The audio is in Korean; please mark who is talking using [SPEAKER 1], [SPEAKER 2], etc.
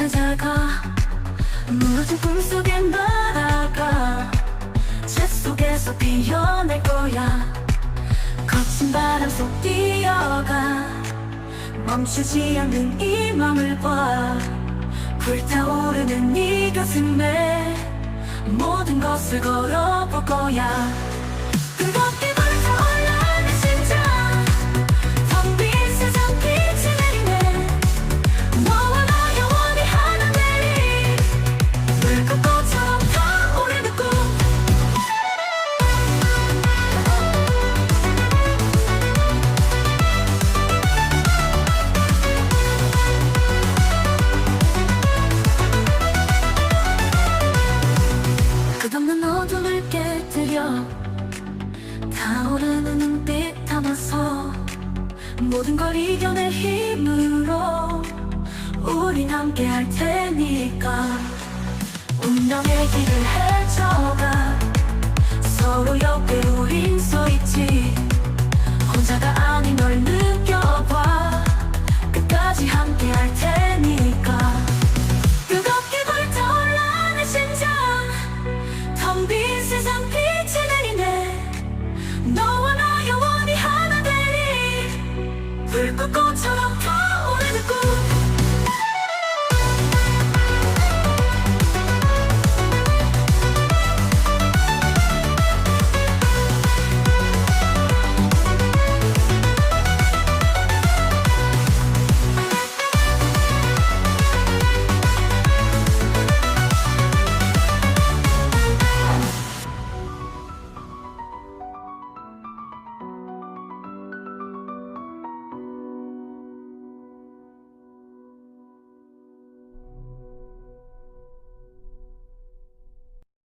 [SPEAKER 1] 찾아가. 무너진 꿈속에 날아가. 제 속에서 피어날 거야. 거친 바람 속 뛰어가. 멈추지 않는 이 맘을 봐. 불타오르는 이 가슴에 모든 것을 걸어볼 거야 어둠을 깨뜨려 타오르는 눈빛 담아서 모든 걸 이겨낼 힘으로 우린 함께 할 테니까. 운명의 길을 헤쳐가 서로 옆에 우린 서 있지. 혼자가 아닌 널 느껴봐. 끝까지 함께 할 테니까